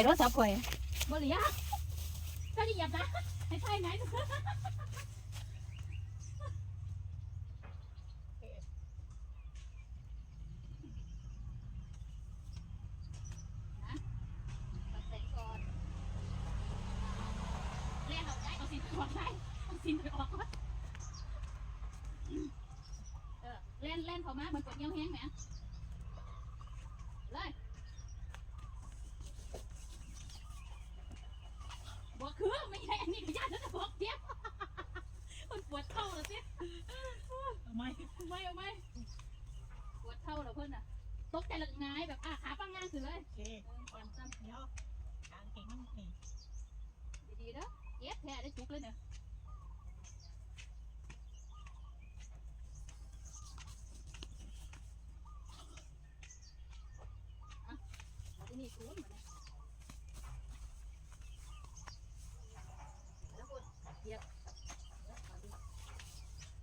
ข่อยบ่เหลียถ้าดิเหยียบนะให้ไทยไหนะตัดเสร็จก่อนเล่นออกได้เอาสินออกได้เอาสินออกก่อนเออเล่นเล่นเขามาเหมือนกดเงี้ยวแห้งไหมเลย บอกคือไม่ใช่อันนี้ไม่ใช่แล้วจะบอกเตี้ยมันปวดเข่าแล้วเตี้ย ไม่ ไม่เอาไม่ปวดเข่าแล้วเพื่อนอะ ตกใจหลังงายแบบอะขาปังงานสุดเลยโอเคเออก่อนซ้เดี๋ยวกางเก่งมันนี่ำดีๆนะเย็บแท้ได้จุกเลยเนี่ยอะเอาที่นี่คูณมาเนี่ยแล้วคุณเหยียบแล้วเอาดิ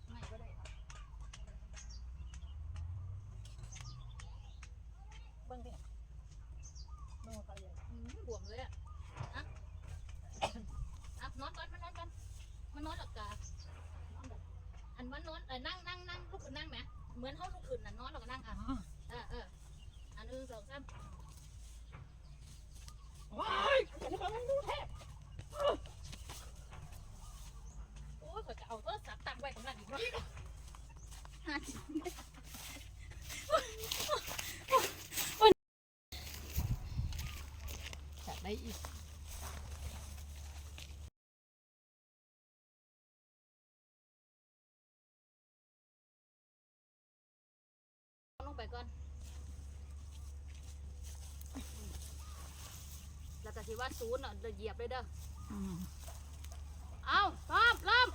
ไม่ก็ได้ เบิ้งดิเบิ้งไปเลย อืมบ วมเลยอะอะอะนอนก่อนมานอนก่อนมานอนหลับกาอันมันนอนเออนั่งนั่งนั่งลูกขึ้นนั่งไหมเหมือนเขาลูกอื่นน่ะนอนแล้วก็นั่งอะเออเอออันหนึ่งสองสามว้ายจะมาไม่รู้แท้ โอ้ยก็จะเอาโทรศัพท์ตั้งไว้ตรงนั้นอีกวะห้าสิบจัด ได้อีกลงไปก่อน แล้วก็ที่ว่าศูนย์อะเดี๋ยวเหยียบเลยเด้อ อืม เอาพร้อมเริ่ม